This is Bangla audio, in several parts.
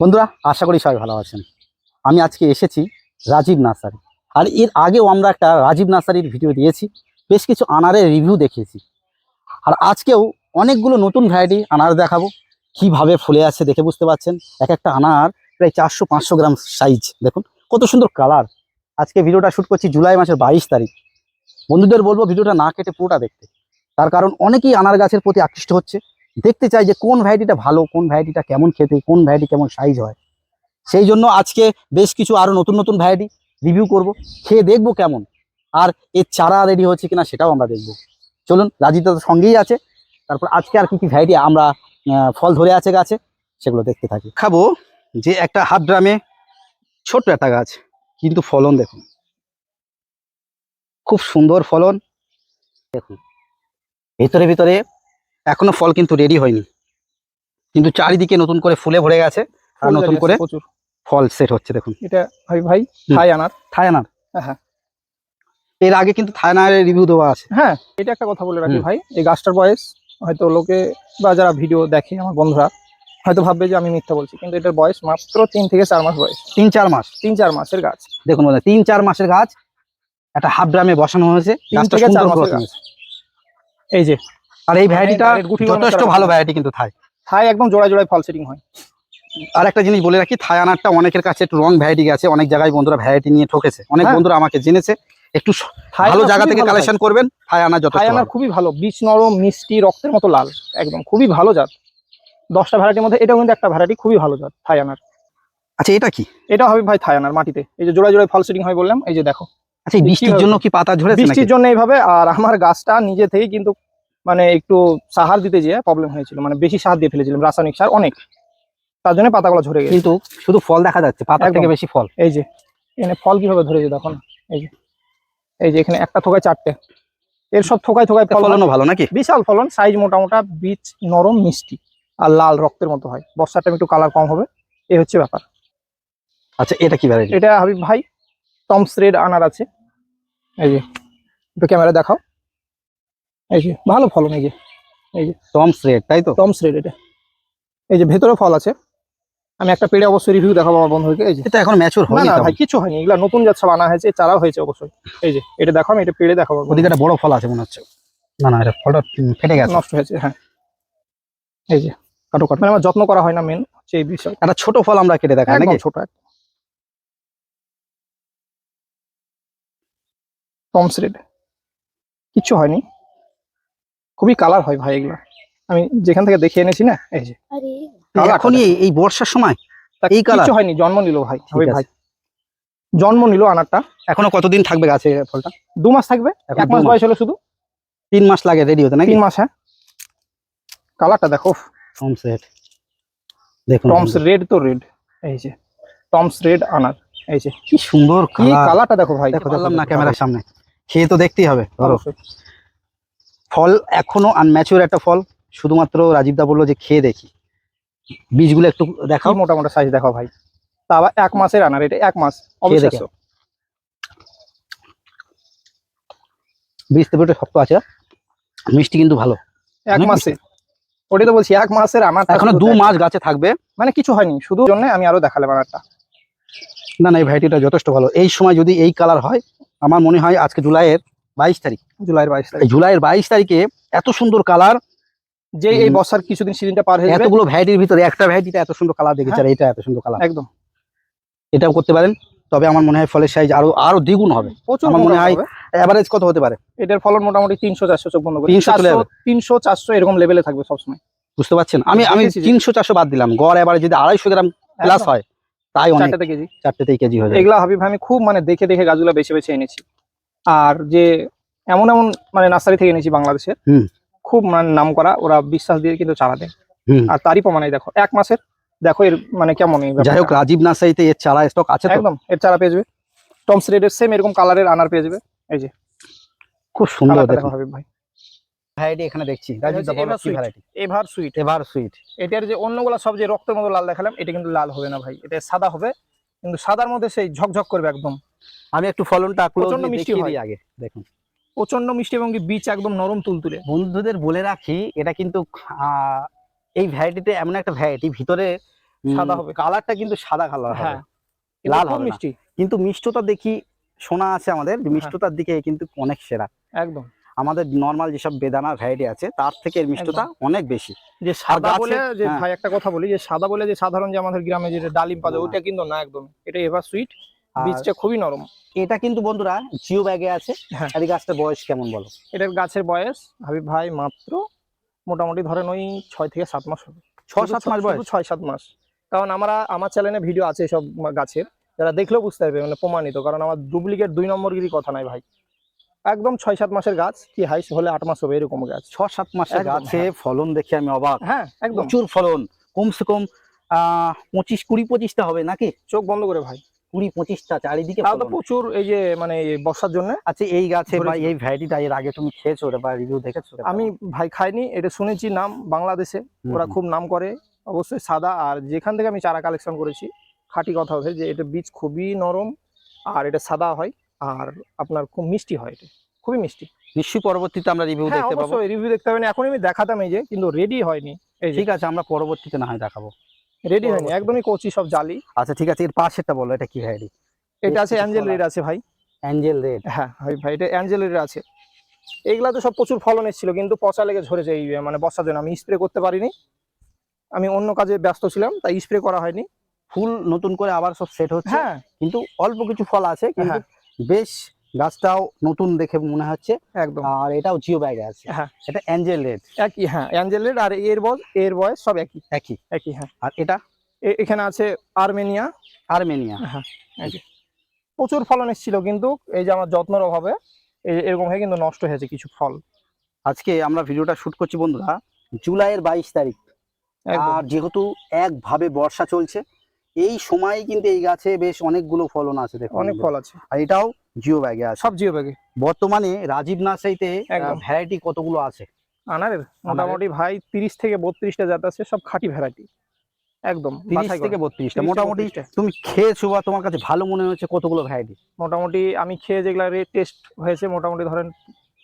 বন্ধুরা, আশা করি সবাই ভালো আছেন। আমি আজকে এসেছি রাজীব নার্সারি। আর এর আগেও আমরা একটা রাজীব নার্সারির ভিডিও দিয়েছি, বেশ কিছু আনারের রিভিউ দেখিয়েছি। আর আজকেও অনেকগুলো নতুন ভ্যারাইটি আনার দেখাবো। কীভাবে ফুলে আছে দেখে বুঝতে পারছেন? এক একটা আনার প্রায় চারশো, পাঁচশো গ্রাম সাইজ দেখুন। কত সুন্দর কালার আজকে ভিডিওটা শ্যুট করছি জুলাই মাসের বাইশ তারিখ। বন্ধুদের বলব ভিডিওটা না কেটে পুরোটা দেখতে। তার কারণ অনেকেই আনার গাছের প্রতি আকৃষ্ট হচ্ছে। দেখতে চাই যে কোন ভ্যারাইটিটা ভালো কোন ভ্যারাইটিটা কেমন খেতে কোন ভ্যারাইটি কেমন সাইজ হয়। সেই জন্য আজকে বেশ কিছু আরও নতুন নতুন ভ্যারাইটি রিভিউ করব খেয়ে দেখব কেমন। আর এর চারা রেডি হচ্ছে কিনা সেটাও আমরা দেখব। চলুন রাজিতা তো সঙ্গেই আছে। তারপর আজকে আর কি কি ভ্যারাইটি আমরা ফল ধরে আছে গাছে সেগুলো দেখতে থাকি। খাব যে একটা হাফ ড্রামে ছোট্ট একটা গাছ কিন্তু ফলন দেখুন। খুব সুন্দর ফলন। দেখুন ভিতরে ভিতরে এখনও ফল কিন্তু রেডি হয়নি। কিন্তু চারিদিকে নতুন করে ফুলে ভরে গেছে আর নতুন করে প্রচুর। ফল সেট হচ্ছে দেখুন। এটা ভাই ভাই হুম। থাই আনার। থায়ানার হ্যাঁ। এর আগে কিন্তু থায়ানারের রিভিউ দেওয়া আছে। হ্যাঁ এটা একটা কথা বলে রাখি ভাই। এই গাছটার বয়স হয়তো লোকে বা যারা ভিডিও দেখে আমার বন্ধুরা হয়তো ভাববে যে আমি মিথ্যা বলছি কিন্তু এটার বয়স মাত্র তিন থেকে চার মাস বয়স। তিন চার মাস। তিন চার মাসের গাছ। দেখুন বন্ধুরা, তিন চার মাসের গাছ একটা হাফ ড্রামে বসানো হয়েছে। তিন গাছটা থেকে চার মাসের গাছ। এই যে আর এই ভ্যারাইটিটা যথেষ্ট ভালো ভ্যারাইটি কিন্তু থাই। থাই একদম জোড়ায় জোড়ায় ফল সেটিং হয়। আর একটা জিনিস বলে রাখি থায়ানারটা অনেকের কাছে একটু রং ভ্যারাইটি গেছে অনেক জায়গায় বন্ধুরা ভ্যারাইটি নিয়ে ঠকেছে। অনেক হ্যাঁ। বন্ধুরা আমাকে জেনেছে একটু ভালো জায়গা থেকে কালেকশন করবেন থাই যথেষ্ট আনার খুবই ভালো বীজ নরম মিষ্টি রক্তের মতো লাল একদম খুবই ভালো জাত। দশটা ভ্যারাইটির মধ্যে এটাও কিন্তু একটা ভ্যারাইটি খুবই ভালো জাত থাই আনার। আচ্ছা এটা কি? এটা হবে ভাই থাই আনার মাটিতে। এই যে জোড়ায় জোড়ায় ফল সেটিং হয় বললাম এই যে দেখো। আচ্ছা এই বৃষ্টির জন্য কি পাতা ঝরেছে নাকি? বৃষ্টির জন্য এইভাবে আর আমার গাছটা নিজে থেকে কিন্তু মানে একটু সাহার দিতে যেয়ে প্রবলেম হয়েছিল। মানে বেশি সার দিয়ে ফেলেছিলাম রাসায়নিক সার অনেক। তার জন্য পাতাগুলো ঝরে গেছে। কিন্তু শুধু ফল দেখা যাচ্ছে পাতা থেকে বেশি ফল। এই যে এখানে ফল কীভাবে ধরেছে দেখো এই যে এই যে এখানে একটা থোকায় চারটে। এর সব থোকায় থোকায় ফল। ফলনও ভালো নাকি? বিশাল ফলন সাইজ মোটা মোটা বীজ নরম মিষ্টি আর লাল রক্তের মতো হয়। বর্ষার টাইম একটু কালার কম হবে। এই হচ্ছে ব্যাপার। আচ্ছা এটা কি ভ্যারাইটি এটা হাবিব ভাই টমস রেড আনার আছে। এই যে একটু ক্যামেরা দেখাও। এই যে ভালো ফলন এই যে এই যে। টমস রেড তাই তো? টমস রেড এটা। এই যে ভেতরে ফল আছে। আমি একটা পেড়ে অবশ্যই রিভিউ দেখাবো আমার বন্ধুকে এই যে। এটা এখন ম্যাচুর না হয়নি না ভাই কিছু হয়নি। এগুলা নতুন যাচ্ছে বানা হয়েছে চারা হয়েছে অবশ্যই। এই যে এটা দেখো আমি এটা পেড়ে দেখাবো ওদিকে একটা বড় ফল আছে মনে হচ্ছে। না না এটা ফলটা ফেটে গেছে। নষ্ট হয়েছে হ্যাঁ। এই যে কাটো কাটো। মানে আমার যত্ন করা হয় না মেন হচ্ছে এই বিষয়। একটা ছোট ফল আমরা কেটে দেখাই নাকি? ছোট টমস রেড কিচ্ছু হয়নি। খুবই কালার হয় ভাই এগুলা। আমি যেখান থেকে দেখে এনেছি না এই যে। আরে এখনই এই- বর্ষার সময় এই colour? কিচ্ছু হয়নি জন্ম নিল ভাই হবে ভাই। জন্ম নিল আনারটা। এখনও কতদিন থাকবে গাছে ফলটা? দু মাস থাকবে এক মাস। বয়স হলো শুধু। তিন মাস লাগে রেডি হতে নাকি? তিন মাস হ্যাঁ। কালারটা দেখো টমস রেড দেখুন টমস রেড তো রেড এই যে। টমস রেড আনার এই যে। কি সুন্দর কালারটা দেখো ভাই দেখো না ক্যামেরার সামনে। খেয়ে তো দেখতেই হবে ধরো। ফল এখনও আনম্যাচিওর একটা ফল। শুধুমাত্র রাজীবদা বলল যে খেয়ে দেখি। বীজগুলো একটু দেখাও খাও মোটা মোটা সাইজ দেখাও ভাই। তা আবার এক মাসের আনার এটা এক মাস অবশ্যই। বীজ তো শক্ত আছে। মিষ্টি কিন্তু ভালো। এক মাসে। ওটাই তো বলছি এক মাসের আনার এখনও দু মাস গাছে থাকবে। মানে কিছু হয়নি শুধু জন্য আমি আরও দেখালাম আনারটা। না না এই ভ্যারাইটিটা যথেষ্ট ভালো। এই সময় যদি এই কালার হয় আমার মনে হয় আজকে জুলাইয়ের বাইশ তারিখ জুলাইয়ের বাইশ তারিখ। জুলাইয়ের বাইশ তারিখে এত সুন্দর কালার যে এই। বর্ষার কিছুদিন সিজনটা পার হয়ে এতগুলো ভ্যারাইটির ভিতরে একটা ভ্যারাইটিটা এত সুন্দর কালার দেখেছে আর এটা এত সুন্দর কালার। একদম। এটাও করতে পারেন তবে আমার মনে হয় ফলের সাইজ আরও আরও দ্বিগুণ হবে। আমার মনে হয় হবে। এভারেজ কত হতে পারে? এটার ফলন মোটামুটি তিনশো চারশো চোখ বন্ধ করে। 300 চলে যাবে। তিনশো চারশো এরকম লেভেলে থাকবে সবসময়। বুঝতে পারছেন? আমি আমি তিনশো চারশো বাদ দিলাম। গড় এবারে যদি আড়াইশো গ্রাম প্লাস হয় তাই অনেক। চারটাতে কেজি। চারটেতেই কেজি হয়ে এগুলা হাবিব আমি খুব মানে দেখে দেখে গাছগুলো বেছে বেছে এনেছি। আর যে এমন এমন মানে নার্সারি থেকে এনেছি বাংলাদেশের খুব মানে নাম করা ওরা বিশ্বাস দিয়ে কিন্তু চারা দেয়। আর তারই প্রমাণে দেখো এক মাসের দেখো এর মানে কেমন যাই হোক রাজীব নার্সারিতে এর চারা স্টক আছে একদম এর চারা পেয়ে যাবে। টমস রেডের সেম এরকম কালারের আনার পেয়ে যাবে। এই যে খুব সুন্দর দেখো। হাবিব ভাই। ভ্যারাইটি এখানে দেখছি। এভার সুইট এভার সুইট এটার যে অন্যগুলো সব যে রক্তের মতো লাল দেখালাম এটা কিন্তু লাল হবে না ভাই। এটা সাদা হবে কিন্তু সাদার মধ্যে সেই ঝকঝক করবে একদম। আমি একটু ফলনটা প্রচণ্ড মিষ্টি হয়। আগে দেখুন। প্রচণ্ড মিষ্টি এবং বীজ একদম নরম তুলতুলে। বন্ধুদের বলে রাখি এটা কিন্তু এই ভ্যারাইটিতে এমন একটা ভ্যারাইটি ভিতরে সাদা হবে কালারটা কিন্তু সাদা কালার হবে। হ্যাঁ লাল হবে মিষ্টি। কিন্তু মিষ্টতা দেখি শোনা আছে আমাদের যে মিষ্টতার দিকে কিন্তু অনেক সেরা। একদম। আমাদের নর্মাল যেসব বেদানার ভ্যারাইটি আছে তার থেকে এর মিষ্টতা অনেক বেশি। যে সাদা বলে যে হ্যাঁ। ভাই একটা কথা বলি যে সাদা বলে যে সাধারণ যে আমাদের গ্রামে যে ডালিম পাওয়া যায় হ্যাঁ। ওইটা কিন্তু না একদম। এটা এভার সুইট। বীজটা খুবই নরম। এটা কিন্তু বন্ধুরা জিও ব্যাগে আছে। হ্যাঁ। আর গাছটার বয়স কেমন বলো? এটার গাছের বয়স হাবিব ভাই মাত্র মোটামুটি ধরেন ওই ছয় থেকে সাত মাস হবে। ছ সাত মাস বয়স? ছয় সাত মাস। কারণ আমরা আমার চ্যানেলে ভিডিও আছে সব গাছের। যারা দেখলেও বুঝতে পারবে মানে প্রমাণিত। কারণ আমার ডুপ্লিকেট দুই নম্বর গিরি কথা নাই ভাই। একদম ছয় সাত মাসের গাছ কি হাইস হলে আট মাস হবে এরকম গাছ। ছ সাত মাসের গাছে হ্যাঁ। ফলন দেখে আমি অবাক। হ্যাঁ একদম। প্রচুর ফলন। কমসে কম আহ পঁচিশ কুড়ি পঁচিশটা হবে নাকি? চোখ বন্ধ করে ভাই। কুড়ি পঁচিশটা চারিদিকে তাও তো প্রচুর এই যে মানে বর্ষার জন্য? আচ্ছা এই গাছে বা। এই ভ্যারাইটিটা এর আগে তুমি খেয়েছো ওটা বা রিভিউ দেখেছ? আমি ভাই খাইনি এটা শুনেছি নাম বাংলাদেশে। ওরা খুব নাম করে অবশ্যই সাদা। আর যেখান থেকে আমি চারা কালেকশন করেছি খাঁটি কথা হচ্ছে যে এটা বীজ খুবই নরম আর এটা সাদা হয় আর আপনার খুব মিষ্টি হয় এটা। খুবই মিষ্টি। নিশ্চয়ই পরবর্তীতে আমরা রিভিউ হ্যাঁ দেখতে পাবো। রিভিউ দেখতে হবে না এখন আমি দেখাতাম এই যে কিন্তু রেডি হয়নি। ঠিক আছে আমরা পরবর্তীতে না হয় দেখাবো। রেডি হয়নি একদমই কচি সব জালি। আচ্ছা ঠিক আছে এর পাশেরটা বলো এটা কি ভ্যারাইটি এটা আছে অ্যাঞ্জেল রেড আছে ভাই। অ্যাঞ্জেল রেড হ্যাঁ ভাই এটা অ্যাঞ্জেল রেড আছে। এগুলা তো সব প্রচুর ফলন এসেছিল কিন্তু পচা লেগে ঝরেছে এই মানে বর্ষার জন্য। আমি স্প্রে করতে পারিনি। আমি অন্য কাজে ব্যস্ত ছিলাম তাই স্প্রে করা হয়নি। ফুল নতুন করে আবার সব সেট হচ্ছে। হ্যাঁ। কিন্তু অল্প কিছু ফল আছে কিন্তু হ্যাঁ। বেশ গাছটাও নতুন দেখে মনে হচ্ছে। একদম। আর এটাও জিও ব্যাগে আছে। হ্যাঁ। এটা অ্যাঞ্জেল রেড একই হ্যাঁ অ্যাঞ্জেল রেড আর এর বয়স এর বয়স সব একই। একই। একই হ্যাঁ। আর এটা? এখানে আছে আর্মেনিয়া আর্মেনিয়া হ্যাঁ প্রচুর ফলন এসেছিল কিন্তু এই যে আমার যত্নের অভাবে এই- এরকম হয়ে কিন্তু নষ্ট হয়েছে কিছু ফল। আজকে আমরা ভিডিওটা শুট করছি বন্ধুরা জুলাইয়ের বাইশ তারিখ। আর যেহেতু একভাবে বর্ষা চলছে এই সময় কিন্তু এই গাছে বেশ অনেকগুলো ফলন আছে দেখুন অনেক ফল আছে। আর এটাও জিও ব্যাগে আছে। সব জিও ব্যাগে। বর্তমানে রাজীব নার্সারিতে। ভ্যারাইটি কতগুলো আছে? আনারের? মোটামুটি ভাই তিরিশ থেকে বত্রিশটা জাত আছে সব খাঁটি ভ্যারাইটি একদম তিরিশ থেকে। বত্রিশটা। মোটামুটি তুমি খেয়েছো বা তোমার কাছে ভালো মনে হচ্ছে কতগুলো ভ্যারাইটি মোটামুটি আমি খেয়ে যেগুলা টেস্ট হয়েছে মোটামুটি ধরেন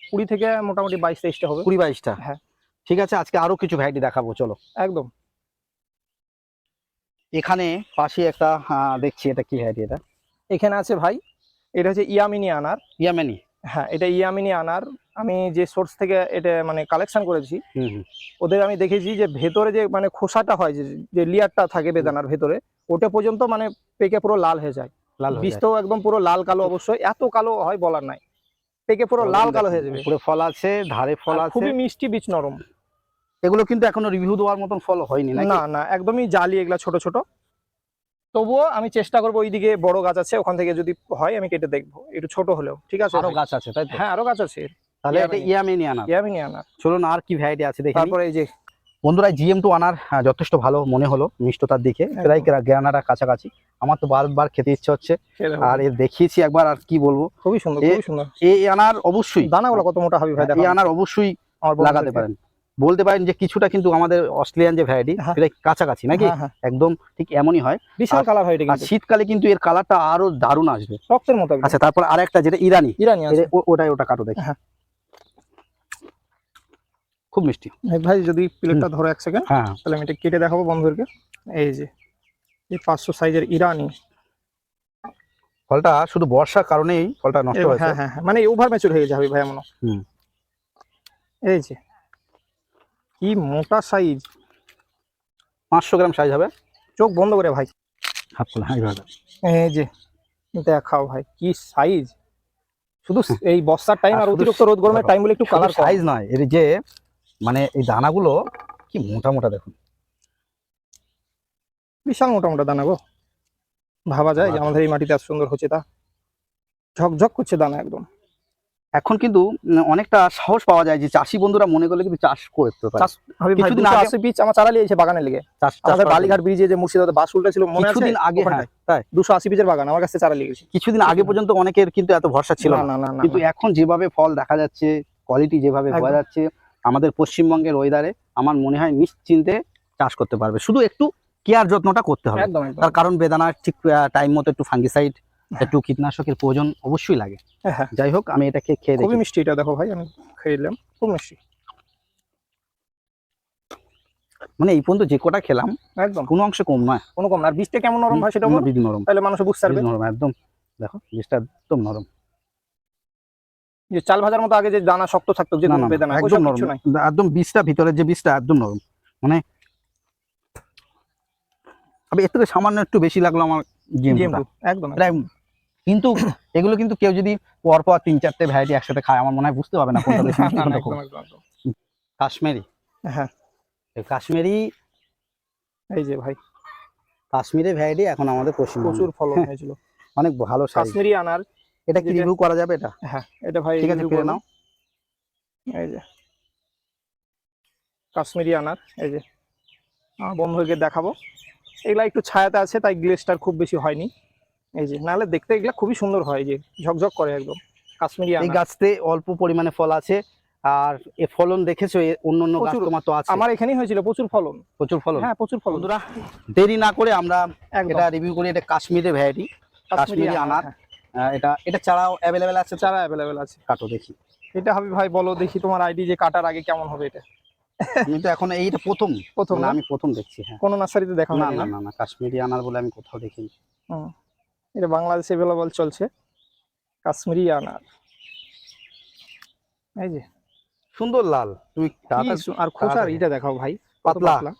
কুড়ি থেকে মোটামুটি বাইশ তেইশটা হবে। কুড়ি বাইশটা? হ্যাঁ। ঠিক আছে আজকে আরও কিছু ভ্যারাইটি দেখাবো চলো। একদম। এখানে পাশে একটা দেখছি এটা কি ভ্যারাইটি এটা। এখানে আছে ভাই এটা হচ্ছে ইয়ামিনি আনার। ইয়ামেনি? হ্যাঁ এটা ইয়ামিনি আনার। আমি যে সোর্স থেকে এটা মানে কালেকশন করেছি ওদের আমি দেখেছি যে ভেতরে যে মানে খোসাটা হয় যে লেয়ারটা থাকে বেদানার ভেতরে ওটা পর্যন্ত মানে পেকে পুরো লাল হয়ে যায়। লাল বীজটাও একদম পুরো লাল কালো অবশ্যই এত কালো হয় বলার নাই। পেকে পুরো লাল কালো হয়ে যাবে। উপরে ফল আছে ধারে ফল আছে। খুবই মিষ্টি বীজ নরম। এগুলো কিন্তু এখনও রিভিউ দেওয়ার মতন ফল হয়নি না না একদমই জালি এগুলা ছোট ছোট। তবুও আমি চেষ্টা করব ওইদিকে বড় গাছ আছে ওখান থেকে যদি হয় আমি কেটে দেখব। একটু ছোট হলেও ঠিক আছে? আরও গাছ আছে তাই হ্যাঁ আরও গাছ আছে। তাহলে এটা ইয়ামেনি। ইয়ামেনি আনা ইয়ামিনি আনার। চলুন আর কি ভ্যারাইটি আছে দেখি তারপরে এই যে বন্ধুরা জিএম টু আনার যথেষ্ট ভালো মনে হলো মিষ্টতার দিকে। প্রায় গ্রানারা কাছাকাছি। আমার তো বারবার খেতে ইচ্ছে হচ্ছে। আর এর দেখিয়েছি একবার আর কি বলব? খুবই সুন্দর খুবই সুন্দর। এই আনার অবশ্যই। দানাগুলো কত মোটা হবে ভাই এই আনার অবশ্যই লাগাতে পারেন। বলতে পারেন যে কিছুটা কিন্তু আমাদের অস্ট্রেলিয়ান যে ভ্যারাইটি। সেটা কাছাকাছি নাকি? হ্যাঁ, হ্যাঁ। একদম ঠিক এমনই হয়। বিশাল কালার হয় এটা আর শীতকালে কিন্তু এর কালারটা আরও দারুণ আসবে। রক্তের মতো আচ্ছা তারপর আরেকটা যেটা ইরানি। ইরানি আছে। ওটাই ওটা কাটো দেখি। হ্যাঁ। খুব মিষ্টি। এই ভাই যদি প্লেটটা ধরো এক সেকেন্ড হ্যাঁ। তাহলে আমি এটা কেটে দেখাবো বন্ধুদেরকে। এই যে এই পাঁচশো সাইজের ইরানি। ফলটা শুধু বর্ষার কারণেই ফলটা নষ্ট হয়েছে। হ্যাঁ হ্যাঁ মানে ওভার ম্যাচুর হয়ে যাবে ভাই এমন হুম। এই যে কি মোটা সাইজ? পাঁচশো গ্রাম সাইজ হবে। চোখ বন্ধ করে ভাই। ফুল হ্যাঁ এইভাবে। এই যে দেখাও ভাই কি সাইজ? শুধু এই বর্ষার টাইম আর আর অতিরিক্ত রোদ গরমের টাইম বলে একটু কালার সাইজ নয় এর যে মানে এই দানাগুলো কি মোটা মোটা দেখুন। বিশাল মোটা মোটা দানা গো। ভাবা যায় যে আমাদের এই মাটিতে এত সুন্দর হচ্ছে তা। ঝকঝক করছে দানা একদম। এখন কিন্তু অনেকটা সাহস পাওয়া যায় যে চাষি বন্ধুরা মনে করলে কিন্তু চাষ করতে পারে। কিছুদিন আগে- পিচ আমার চারা লিয়েছে বাগানে লেগে। আমাদের বালিঘাট ব্রিজে যে মুর্শিদাবাদ বাস উল্টা ছিল মনে কিছুদিন আগে হ্যাঁ তাই। দুশো আশি পিচের বাগান আমার কাছে চারা লেগেছে কিছুদিন আগে পর্যন্ত অনেকের কিন্তু এত ভরসা ছিল না না। কিন্তু এখন যেভাবে ফল দেখা যাচ্ছে কোয়ালিটি যেভাবে পাওয়া যাচ্ছে আমাদের পশ্চিমবঙ্গের ওয়েদারে আমার মনে হয় নিশ্চিন্তে চাষ করতে পারবে। শুধু একটু কেয়ার যত্নটা করতে হবে। তার কারণ বেদানার ঠিক টাইম মতো একটু ফাঙ্গিসাইড একটু কীটনাশকের প্রয়োজন অবশ্যই লাগে। হ্যাঁ যাই হোক আমি এটাকে খেয়ে খুবই দেখি মিষ্টি এটা দেখো ভাই আমি খেয়ে নিলাম খুব মিষ্টি। মানে এই পর্যন্ত যে কটা খেলাম একদম। কোনো অংশে কম নয়। কোনো কম না। আর বীজটা কেমন নরম ভাই সেটা বীজ নরম। তাহলে মানুষ বুঝতে পারবে। নরম একদম। দেখো বীজটা একদম নরম। যে চাল ভাজার মতো আগে যে দানা শক্ত থাকতো যে বেদানা একদম নরম। একদম বীজটা ভিতরে যে বীজটা একদম নরম। মানে তবে এর থেকে সামান্য একটু বেশি লাগল আমার গেমটা। একদম। কিন্তু এগুলো কিন্তু কেউ যদি পর পর তিন চারটে ভ্যারাইটি একসাথে খায় আমার মনে হয় বুঝতে পারবে না কোনটা বেশি কোনটা কম। কাশ্মীরি। হ্যাঁ। এই কাশ্মীরি এই যে ভাই। কাশ্মীরি ভ্যারাইটি এখন আমাদের পশ্চিমবঙ্গে। প্রচুর ফলন হয়েছিল। অনেক ভালো কাশ্মীরি আনার এটা কি রিভিউ করা যাবে এটা? হ্যাঁ এটা ভাই ঠিক আছে ফিরে নাও। এই যে। কাশ্মীরি আনার এই যে। আমার বন্ধুকে দেখাবো। এগুলা একটু ছায়াতে আছে তাই গ্লেসটার খুব বেশি হয়নি। এই যে নাহলে দেখতে এগুলা খুবই সুন্দর হয় যে ঝকঝক করে একদম। কাশ্মীরি এই গাছতে অল্প পরিমাণে ফল আছে আর এ ফলন দেখেছ অন্য অন্য গাছ। তোমার তো আছে। আমার এখানেই হয়েছিল প্রচুর ফলন। প্রচুর ফলন? হ্যাঁ প্রচুর ফলন। বন্ধুরা দেরি না করে আমরা এটা রিভিউ করি এটা কাশ্মীরি ভ্যারাইটি কাশ্মীরি আনার। হ্যাঁ, এটা এটা ছাড়াও অ্যাভেলেবেল আছে চারা অ্যাভেলেবেল আছে। কাটো দেখি। এটা হাবি ভাই বলো দেখি তোমার আইডি যে কাটার আগে কেমন হবে এটা। আমি তো এখন এইটা প্রথম। প্রথম আমি প্রথম দেখছি হ্যাঁ। কোন নার্সারিতে দেখা না না না? কাশ্মীরি আনার বলে আমি কোথাও দেখিনি। এটা বাংলাদেশে অ্যাভেলেবল চলছে। কাশ্মীরি আনার। এই যে। সুন্দর লাল। সু- আর খোসার এটা দেখাও ভাই। পাতলা।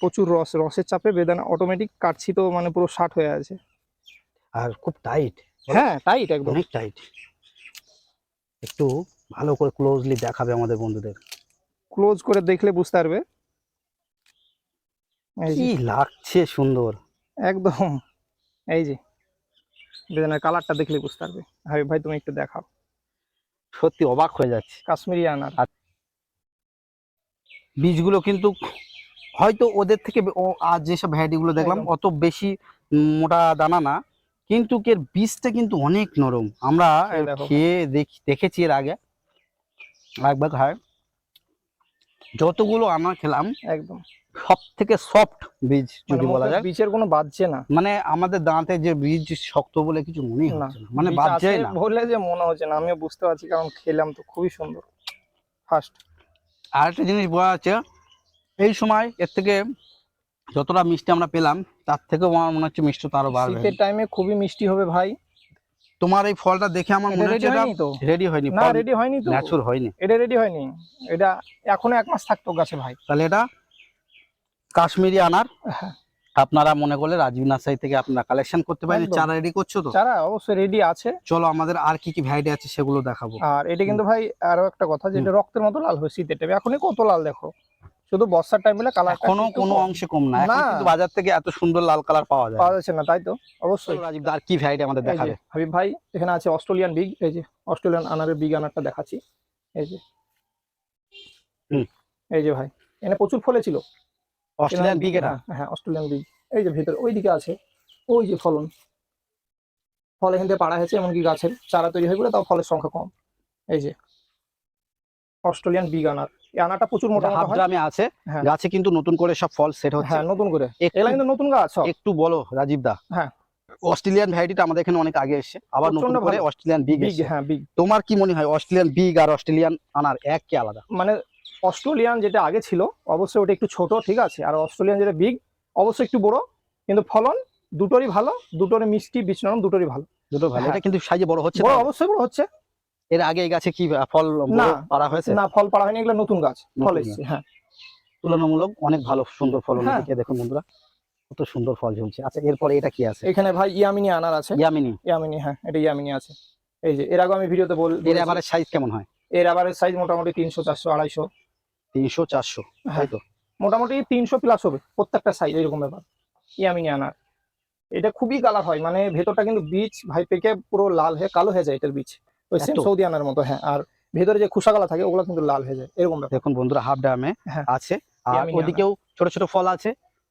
প্রচুর রস রসের চাপে বেদানা অটোমেটিক কাটছি তো মানে পুরো শার্ট হয়ে আছে। আর খুব টাইট হ্যাঁ টাইট একদম। অনেক টাইট একটু ভালো করে ক্লোজলি দেখাবে আমাদের বন্ধুদের। ক্লোজ করে দেখলে বুঝতে পারবে। কি লাগছে সুন্দর। একদম। এই যে। বেদানার কালারটা দেখলে বুঝতে পারবে। হাবিব ভাই তুমি একটু দেখাও। সত্যি অবাক হয়ে যাচ্ছে। কাশ্মীরি আনার। বীজগুলো কিন্তু হয়তো ওদের থেকে আজ যেসব ভ্যারাইটি গুলো দেখলাম অত বেশি মোটা দানা না। কিন্তু এর বীজটা কিন্তু অনেক নরম। আমরা খেয়ে দেখি দেখেছি এর আগে। একবার খায় যতগুলো আমরা খেলাম একদম। সব থেকে সফট বীজ মানে যদি বলা যায়। বীজের কোনো বাজছে না। মানে আমাদের দাঁতে যে বীজ শক্ত বলে কিছু মনেই না, হচ্ছে না। মানে বীজ বাদ না। বলে যে মনে হচ্ছে না আমিও বুঝতে পারছি কারণ খেলাম তো খুবই সুন্দর। ফার্স্ট আর একটা জিনিস বলা আছে এই সময় এর থেকে যতটা মিষ্টি আমরা পেলাম তার থেকেও আমার মনে হচ্ছে মিষ্টি তো আরও বাড়বে। শীতের টাইমে খুবই মিষ্টি হবে ভাই। তোমার এই ফলটা দেখে আমার মনে হচ্ছে এটা রেডি হয়নি না রেডি হয়নি তো। ন্যাচুর হয়নি। এটা রেডি হয়নি। এটা এখনও এক মাস থাকতো গাছে ভাই। তাহলে এটা কাশ্মীরি আনার? হ্যাঁ। আপনারা মনে করলে রাজীব নার্সারি থেকে আপনারা কালেকশন করতে পারেন। চারা রেডি করছ তো? চারা অবশ্যই রেডি আছে। চলো আমাদের আর কি কি ভ্যারাইটি আছে সেগুলো দেখাবো। আর এটা কিন্তু ভাই আরও একটা কথা যে এটা রক্তের মতো লাল হয় শীতের টাইমে এখনই কত লাল দেখো। শুধু বর্ষার টাইম হলে কালার কোনো কোনো অংশে কম না। কিন্তু বাজার থেকে এত সুন্দর লাল কালার পাওয়া যায়। পাওয়া যাচ্ছে না তাই তো? অবশ্যই। রাজীব দা, আর কি ভ্যারাইটি আমাদের দেখাবে? হাবিব ভাই এখানে আছে অস্ট্রেলিয়ান বিগ এই যে অস্ট্রেলিয়ান আনারের বিগ আনারটা দেখাচ্ছি। এই যে। হুম। এই যে ভাই এখানে প্রচুর ফলেছিল। অস্ট্রেলিয়ান বিগ এটা। হ্যাঁ, হ্যাঁ অস্ট্রেলিয়ান বিগ এই যে ভেতরে ওই দিকে আছে ওই যে ফলন। ফল এখান থেকে পাড়া হয়েছে এমনকি গাছের চারা তৈরি হয়ে গেলে তাও ফলের সংখ্যা কম। এই যে অস্ট্রেলিয়ান বিগ আনার। এই আনারটা প্রচুর মোটা হাফ গ্রামে আছে হ্যাঁ। গাছে কিন্তু নতুন করে সব ফল সেট হচ্ছে। হ্যাঁ নতুন করে। এগুলা কিন্তু নতুন গাছ একটু বলো রাজীব দা। হ্যাঁ। অস্ট্রেলিয়ান ভ্যারাইটিটা আমাদের এখানে অনেক আগে এসেছে আবার নতুন করে অস্ট্রেলিয়ান বিগ বিগ হ্যাঁ বিগ তোমার কি মনে হয় অস্ট্রেলিয়ান বিগ আর অস্ট্রেলিয়ান আনার এক কি আলাদা? মানে অস্ট্রেলিয়ান যেটা আগে ছিল অবশ্যই ওটা একটু ছোট ঠিক আছে? আর অস্ট্রেলিয়ান যেটা বিগ অবশ্যই একটু বড়। কিন্তু ফলন দুটোরই ভালো দুটোরই মিষ্টি নরম দুটোরই ভালো। দুটো ভালো। হ্যাঁ। এটা কিন্তু সাইজে বড় হচ্ছে বড় অবশ্যই বড় হচ্ছে। এর আগে এই গাছে কি ফল না। পারা হয়েছে? না ফল পাড়া হয়নি এগুলো নতুন গাছ। ফল এসছে হ্যাঁ। তুলনামূলক অনেক ভালো সুন্দর ফলন হ্যাঁ। এদিকে দেখুন বন্ধুরা কত সুন্দর ফল ঝুলছে। আচ্ছা এরপরে এটা কি আছে? এখানে ভাই ইয়ামিনি আনার আছে। ইয়ামিনি? ইয়ামিনি হ্যাঁ এটা ইয়ামিনি আছে। এই যে এর আগে আমি ভিডিওতে বল এর এবারে সাইজ কেমন হয়? এর আবার সাইজ মোটামুটি তিনশো চারশো আড়াইশো। তিনশো চারশো হ্যাঁ। তাই তো? মোটামুটি তিনশো প্লাস হবে প্রত্যেকটা সাইজ এরকম ব্যাপার। ইয়ামিনি আনার। এটা খুবই কালার হয় মানে ভেতরটা কিন্তু বীজ ভাই পেকে পুরো লাল হয়ে কালো হয়ে যায় এটার বীজ ওই সেম সৌদি আনার মতো হ্যাঁ। আর ভেতরে যে খুশাগালা থাকে ওগুলো কিন্তু লাল হয়ে যায় এরকম ব্যাপার। দেখুন বন্ধুরা হাফ হ্যাঁ। আছে। আর ওদিকেও ছোট ছোট ফল আছে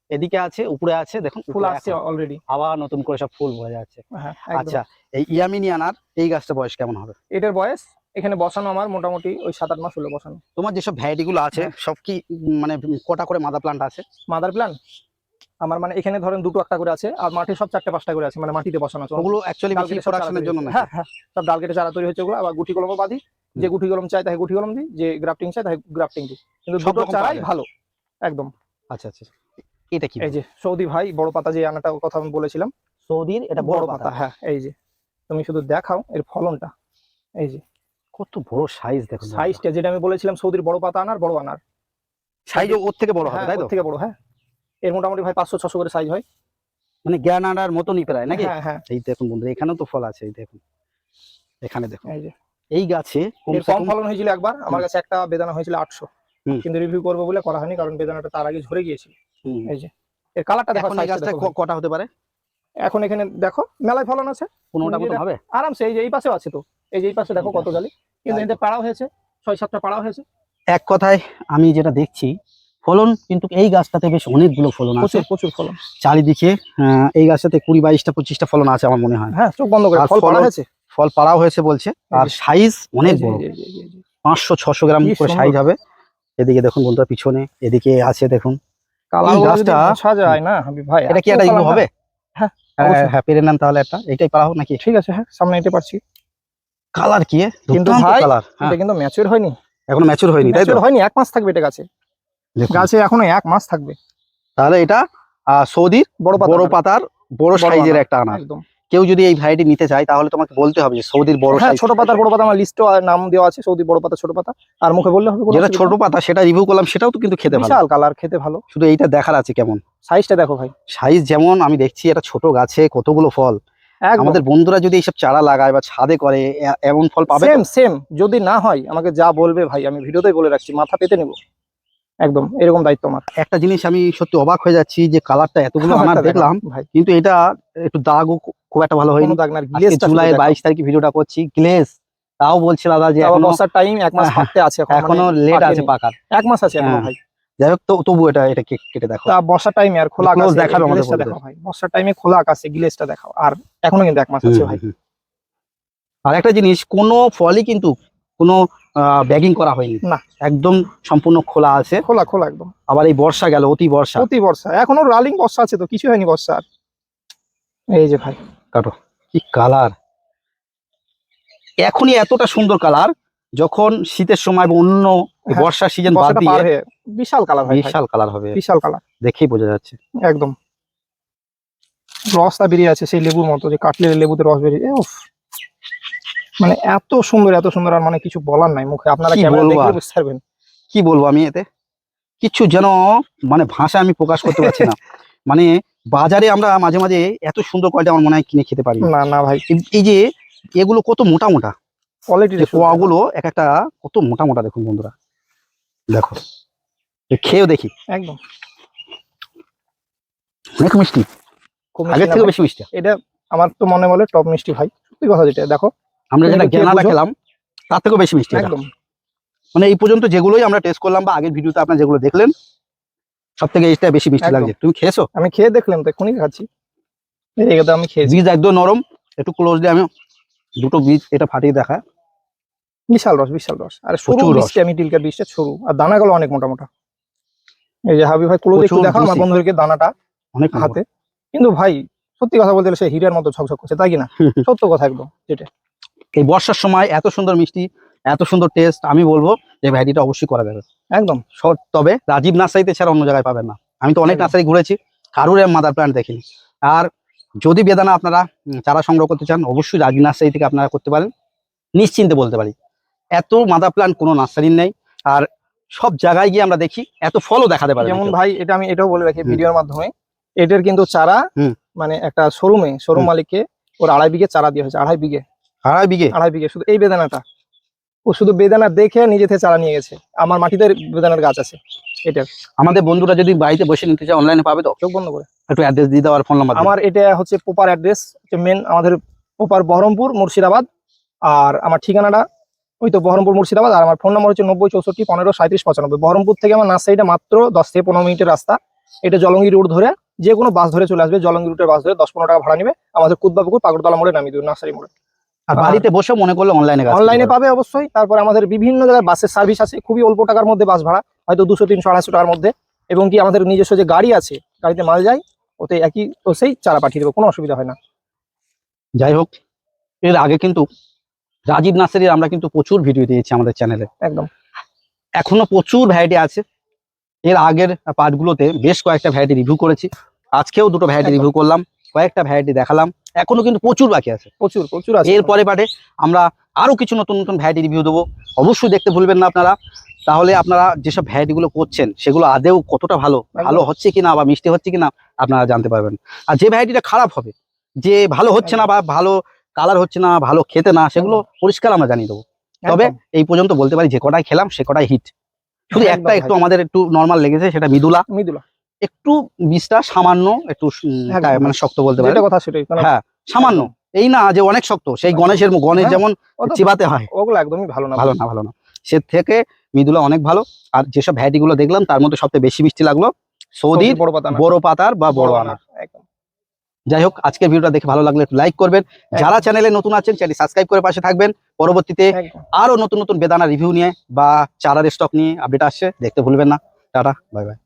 এদিকে আছে উপরে আছে দেখুন ফুল আসছে অলরেডি আবার নতুন করে সব ফুল বোঝা যাচ্ছে। হ্যাঁ আচ্ছা আচ্ছা এই ইয়ামিনি আনার এই গাছটা বয়স কেমন হবে? এটার বয়স এখানে বসানো আমার মোটামুটি ওই সাত আট মাস হলো বসানো। তোমার যেসব ভ্যারাইটি গুলো আছে হ্যাঁ। সব কি মানে কটা করে মাদার প্লান্ট আছে? মাদার প্ল্যান আমার মানে এখানে ধরেন দুটো একটা করে আছে আর মাঠে সব চারটে পাঁচটা করে আছে মানে মাটিতে বসানো আছে। ওগুলো অ্যাকচুয়ালি বেশি প্রোডাকশনের জন্য না হ্যাঁ হ্যাঁ। সব ডাল কেটে চারা তৈরি হচ্ছে ওগুলো আবার গুটি কলমও বাঁধি যে গুটি কলম চাই তাকে গুটি কলম দিই যে গ্রাফটিং চাই তাকে গ্রাফটিং দিই। কিন্তু দুটো চারাই ভালো একদম। আচ্ছা আচ্ছা এটা কি? এই যে সৌদি ভাই বড় পাতা যে আনাটা কথা আমি বলেছিলাম। সৌদির এটা বড় পাতা হ্যাঁ এই যে। তুমি শুধু দেখাও এর ফলনটা। এই যে। কত বড় সাইজ দেখো সাইজটা যেটা আমি বলেছিলাম সৌদির বড় পাতা আনার বড় আনার। সাইজ ওর থেকে বড় হবে হ্যাঁ, তাই ওর তো? থেকে বড় হ্যাঁ। এর মোটামুটি ভাই পাঁচশো ছশো করে সাইজ হয়। মানে জ্ঞান আনার মতনই প্রায় নাকি? হ্যাঁ হ্যাঁ। এই দেখুন বন্ধুরা এখানেও তো ফল আছে এই দেখুন। এখানে দেখুন। এই যে। এই গাছে কম ফলন হয়েছিল একবার আমার কাছে একটা বেদানা হয়েছিল আটশো। কিন্তু রিভিউ করব বলে করা হয়নি কারণ বেদানাটা তার আগে ঝরে গিয়েছিল। এই যে। এর কালারটা দেখো এখন গাছটা। কটা হতে পারে? এখন এখানে দেখো মেলায় ফলন আছে। পনেরোটা হবে? আরামসে এই যে এই পাশেও আছে তো। এই যে এই পাশে দেখো কত জালি। কিন্তু এতে পাড়াও হয়েছে ছয় সাতটা পাড়াও হয়েছে। এক কথায় আমি যেটা দেখছি ফলন কিন্তু এই গাছটাতে বেশ অনেকগুলো ফলন আছে। প্রচুর ফলন। চারিদিকে এই গাছটাতে কুড়ি বাইশটা পঁচিশটা ফলন আছে আমার মনে হয়। হ্যাঁ চোখ বন্ধ করে। ফল পাড়া হয়েছে? ফল পাড়াও হয়েছে বলছে। আর সাইজ অনেক বড়। পাঁচশো ছশো গ্রাম করে সাইজ হবে। এদিকে দেখুন বন্ধুরা পিছনে এদিকে আছে দেখুন। গাছটা- যায় না ভাই এটা কি একটা ইগো হবে? হ্যাঁ, হ্যাঁ। হ্যাঁ পেরে নেন তাহলে একটা। এটাই পারা হোক নাকি? ঠিক আছে হ্যাঁ সামনে নিতে পারছি কালার কি কিন্তু ভাই, কালার হ্যাঁ। এটা কিন্তু ম্যাচিওর হয়নি। এখনও ম্যাচুর হয়নি তাই তো? হয়নি এক মাস থাকবে এটা গাছে। গাছে এখনও এক মাস থাকবে। তাহলে এটা সৌদির বড় পাতা বড় পাতার বড় সাইজের একটা আনার। একদম। কেউ যদি এই ভ্যারাইটি নিতে চায় তাহলে তোমাকে বলতে হবে যে সৌদির বড় হ্যাঁ সাইজ ছোট পাতার বড় পাতা আমার লিস্টে নাম দেওয়া আছে সৌদি বড় পাতা ছোট পাতা। আর মুখে বললে হবে যেটা ছোট পাতা সেটা রিভিউ করলাম সেটাও তো কিন্তু খেতে ভালো। বিশাল কালার খেতে ভালো। শুধু এইটা দেখার আছে কেমন? সাইজটা দেখো ভাই। সাইজ যেমন আমি দেখছি এটা ছোট গাছে কতগুলো ফল। আমাদের বন্ধুরা যদি এইসব চারা লাগায় বা ছাদে করে এমন ফল পাবে সেম সেম যদি না হয় আমাকে যা বলবে ভাই আমি ভিডিওতেই বলে রাখছি মাথা পেতে নেব। একদম এরকম দায়িত্ব আমার। একটা জিনিস আমি সত্যি অবাক হয়ে যাচ্ছি যে কালারটা এতগুলো দেখো দেখলাম ভাই। কিন্তু এটা একটু দাগও খুব একটা ভালো হয়নি। দাগ না গ্লেজটা জুলাই বাইশ তারিখে ভিডিওটা করছি গ্লেজ তাও বলছে দাদা যে এখনও বর্ষার টাইম এক মাস হ্যাঁ, আছে এখন এখনও মানে লেট আছে। পাকার। এক মাস আছে এখনও হ্যাঁ। ভাই। যাই হোক তো- তবু এটা এটা কেটে দেখো। তা বর্ষার টাইমে আর খোলা Close আকাশে দেখাবে আমাদের গ্লেজটা ভাই। বর্ষার টাইমে খোলা আকাশে গ্লেজটা দেখাও। আর এখনও কিন্তু এক মাস আছে ভাই। আর একটা জিনিস কোনো ফলই কিন্তু কোনো ব্যাগিং করা হয়নি। না। একদম সম্পূর্ণ খোলা আছে। খোলা খোলা একদম। আবার এই বর্ষা গেল অতি বর্ষা। অতি বর্ষা। এখনও রালিং বর্ষা আছে তো কিছু হয়নি বর্ষা আর এই যে ভাই। কাটো। কি কালার এখনই এতটা সুন্দর কালার যখন শীতের সময় বা অন্য বর্ষার সিজন বাদ দিয়ে বিশাল কালার ভাই, বিশাল কালার হবে। বিশাল কালার দেখেই বোঝা যাচ্ছে। একদম। রসটা বেরিয়ে আছে সেই লেবুর মতো যে কাটলে লেবুতে রস বেরিয়ে উফ। মানে এত সুন্দর এত সুন্দর আর মানে কিছু বলার নাই মুখে। আপনারা কি ক্যামেরা বলব দেখলে বুঝতে পারবেন। কি বলব আমি এতে? কিছু যেন মানে ভাষা আমি প্রকাশ করতে পারছি না। মানে বাজারে আমরা মাঝে মাঝে এত সুন্দর কোয়ালিটি আমার মনে হয় কিনে খেতে পারি না। না ভাই। এই- যে এগুলো কত মোটা মোটা? কোয়ালিটি কোয়াগুলো এক একটা কত মোটা মোটা দেখুন বন্ধুরা। দেখো খেয়েও দেখি। একদম। অনেক মিষ্টি। আগের থেকে বেশি মিষ্টি। এটা আমার তো মনে বলে টপ মিষ্টি ভাই। সত্যি কথা যেটা দেখো। আমরা যেটা বুঝো? খেলাম তার থেকেও বেশি মিষ্টি একদম। মানে এই পর্যন্ত যেগুলোই আমরা টেস্ট করলাম বা আগের ভিডিওতে আপনারা যেগুলো দেখলেন সব থেকে এইটা বেশি মিষ্টি লাগছে। তুমি খেয়েছো? আমি খেয়ে দেখলাম তো এখনই খাচ্ছি। এই আমি খেয়েছি। বীজ একদম নরম একটু ক্লোজলি আমি দুটো বীজ এটা ফাটিয়ে দেখা। বিশাল রস বিশাল রস। আর সরু। বীজটা আমি টিলকার বীজটা সরু। আর দানাগুলো অনেক মোটা মোটা এই যে হাবি ভাই ক্লোজ একটু দেখো আমার। বন্ধুদেরকে দানাটা অনেক হাতে। কিন্তু ভাই সত্যি কথা বলতে গেলে সে হীরার মতো ঝকঝক করছে তাই কি না? সত্য কথা একদম যেটা। এই বর্ষার সময় এত সুন্দর মিষ্টি এত সুন্দর টেস্ট আমি বলব যে ভ্যারাইটিটা অবশ্যই করা যাবে। একদম। তবে রাজীব নার্সারিতে ছাড়া অন্য জায়গায় পাবেন না। আমি তো অনেক। নার্সারি ঘুরেছি কারোর মাদার প্ল্যান্ট দেখিনি। আর যদি বেদানা আপনারা চারা সংগ্রহ করতে চান অবশ্যই রাজীব নার্সারি থেকে আপনারা করতে পারেন। নিশ্চিন্তে বলতে পারি। এত মাদার প্ল্যান্ট কোনো নার্সারির নেই। আর সব জায়গায় গিয়ে আমরা দেখি এত ফলও দেখাতে পারে যেমন ভাই এটা আমি এটাও বলে রাখি ভিডিওর মাধ্যমে। এটার কিন্তু চারা মানে একটা শোরুমে শোরুম মালিককে ওর আড়াই বিঘে চারা দিয়ে হয়েছে আড়াই বিঘে। আড়াই বিঘে? আড়াই বিঘে শুধু এই বেদানাটা। ও শুধু বেদানা দেখে নিজে থেকে চারা নিয়ে গেছে। আমার মাটিতে বেদানার গাছ আছে এটার আমাদের বন্ধুরা যদি বাড়িতে বসে নিতে চায় অনলাইনে পাবে তো? চোখ বন্ধ করে। একটু অ্যাড্রেস দিয়ে দেওয়ার ফোন নাম্বার আমার এটা হচ্ছে পোপার অ্যাড্রেস মেন আমাদের পোপার বহরমপুর মুর্শিদাবাদ। আর আমার ঠিকানাটা ওই তো বহরমপুর মুর্শিদাবাদ আর আমার ফোন নম্বর হচ্ছে নব্বই চৌষট্টি পনেরো সাঁত্রিশ পঁচানব্বই। বহরমপুর থেকে আমার নার্সারিটা মাত্র দশ থেকে পনেরো মিনিটের রাস্তা। এটা জলঙ্গি রুট ধরে যে কোনো বাস ধরে চলে আসবে জলঙ্গি রুটের বাস ধরে দশ পনেরো টাকা ভাড়া নেবে। আমাদের কুদবাপুকুর পাগড়তলা মোড়ে নামিয়ে দেবে নার্সারি মোড়ে। আর বাড়িতে বসে মনে করলে অনলাইনে অনলাইনে পাবে অবশ্যই। তারপর আমাদের বিভিন্ন জায়গায় বাসের সার্ভিস আছে। খুবই অল্প টাকার মধ্যে বাস ভাড়া হয়তো দুশো তিনশো আড়াইশো টাকার মধ্যে। এবং কি আমাদের নিজস্ব যে গাড়ি আছে গাড়িতে মাল যায় ওতে একই ও সেই চারা পাঠিয়ে দেবো কোনো অসুবিধা হয় না। যাই হোক এর আগে কিন্তু রাজীব নার্সারির আমরা কিন্তু প্রচুর ভিডিও দিয়েছি আমাদের চ্যানেলে একদম। এখনও প্রচুর ভ্যারাইটি আছে। এর আগের পার্টগুলোতে বেশ কয়েকটা ভ্যারাইটি রিভিউ করেছি। আজকেও দুটো ভ্যারাইটি রিভিউ করলাম কয়েকটা ভ্যারাইটি দেখালাম। এখনও কিন্তু প্রচুর বাকি আছে। প্রচুর প্রচুর আছে। এর পরে পাটে আমরা আরও কিছু নতুন নতুন ভ্যারাইটি রিভিউ দেবো। অবশ্যই দেখতে ভুলবেন না আপনারা। তাহলে আপনারা যেসব ভ্যারাইটিগুলো করছেন সেগুলো আদেও কতটা ভালো ভালো হচ্ছে কিনা বা মিষ্টি হচ্ছে কিনা আপনারা জানতে পারবেন। আর যে ভ্যারাইটিটা খারাপ হবে যে ভালো হচ্ছে না বা ভালো কালার হচ্ছে না ভালো খেতে না সেগুলো পরিষ্কার আমরা জানিয়ে দেবো। তবে এই পর্যন্ত বলতে পারি যে কটাই খেলাম সে কটাই হিট শুধু একটা একটু আমাদের একটু নর্মাল লেগেছে সেটা মৃদুলা। মৃদুলা। একটু বীজটা সামান্য একটু মানে শক্ত বলতে পারি কথা সেটাই হ্যাঁ সামান্য। এই না যে অনেক শক্ত সেই গণেশের গণেশ হ্যাঁ, যেমন চিবাতে হয়। ওগুলো একদমই ভালো না ভালো না ভালো না। সে থেকে মৃদুলা অনেক ভালো। আর যেসব ভ্যারাইটি গুলো দেখলাম তার মধ্যে সবচেয়ে বেশি মিষ্টি লাগল সৌদির বড় পাতা বড় পাতার বা বড় আনা আনার, একদম। যাই হোক আজকের ভিডিওটা দেখে ভালো লাগলে একটু লাইক করবেন। যারা চ্যানেলে নতুন আছেন চ্যানেল সাবস্ক্রাইব করে পাশে থাকবেন। পরবর্তীতে আরও নতুন নতুন বেদানা রিভিউ নিয়ে বা চারার স্টক নিয়ে আপডেট আসছে দেখতে ভুলবেন না। Tata bye bye